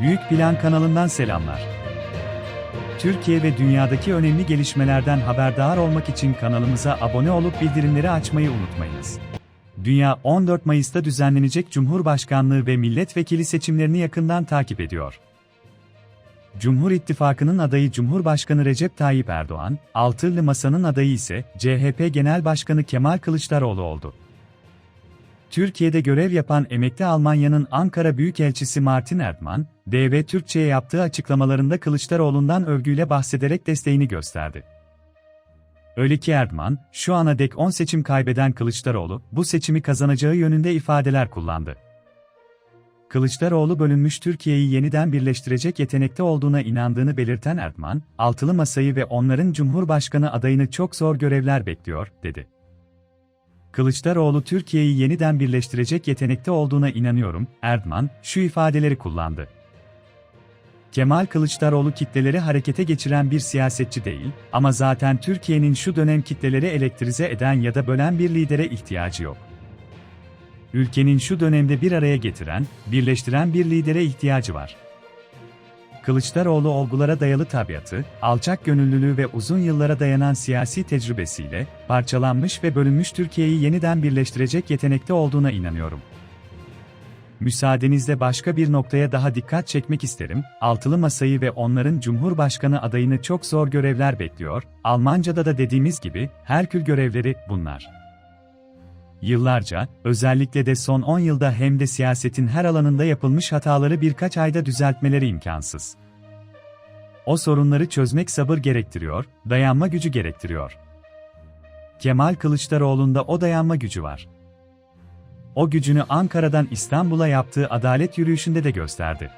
Büyük Plan kanalından selamlar. Türkiye ve dünyadaki önemli gelişmelerden haberdar olmak için kanalımıza abone olup bildirimleri açmayı unutmayınız. Dünya 14 Mayıs'ta düzenlenecek Cumhurbaşkanlığı ve milletvekili seçimlerini yakından takip ediyor. Cumhur İttifakı'nın adayı Cumhurbaşkanı Recep Tayyip Erdoğan, Altılı Masa'nın adayı ise CHP Genel Başkanı Kemal Kılıçdaroğlu oldu. Türkiye'de görev yapan emekli Almanya'nın Ankara Büyükelçisi Martin Erdmann, DV Türkçe'ye yaptığı açıklamalarında Kılıçdaroğlu'ndan övgüyle bahsederek desteğini gösterdi. Öyle ki Erdmann, şu ana dek 10 seçim kaybeden Kılıçdaroğlu, bu seçimi kazanacağı yönünde ifadeler kullandı. Kılıçdaroğlu bölünmüş Türkiye'yi yeniden birleştirecek yetenekte olduğuna inandığını belirten Erdmann, altılı masayı ve onların Cumhurbaşkanı adayını çok zor görevler bekliyor, dedi. Kılıçdaroğlu Türkiye'yi yeniden birleştirecek yetenekte olduğuna inanıyorum, Erdman, şu ifadeleri kullandı. Kemal Kılıçdaroğlu kitleleri harekete geçiren bir siyasetçi değil, ama zaten Türkiye'nin şu dönem kitleleri elektrize eden ya da bölen bir lidere ihtiyacı yok. Ülkenin şu dönemde bir araya getiren, birleştiren bir lidere ihtiyacı var. Kılıçdaroğlu olgulara dayalı tabiatı, alçak gönüllülüğü ve uzun yıllara dayanan siyasi tecrübesiyle, parçalanmış ve bölünmüş Türkiye'yi yeniden birleştirecek yetenekte olduğuna inanıyorum. Müsaadenizle başka bir noktaya daha dikkat çekmek isterim. Altılı masayı ve onların Cumhurbaşkanı adayını çok zor görevler bekliyor. Almanca'da da dediğimiz gibi, Herkül görevleri bunlar. Yıllarca, özellikle de son 10 yılda hem de siyasetin her alanında yapılmış hataları birkaç ayda düzeltmeleri imkansız. O sorunları çözmek sabır gerektiriyor, dayanma gücü gerektiriyor. Kemal Kılıçdaroğlu'nda o dayanma gücü var. O gücünü Ankara'dan İstanbul'a yaptığı adalet yürüyüşünde de gösterdi.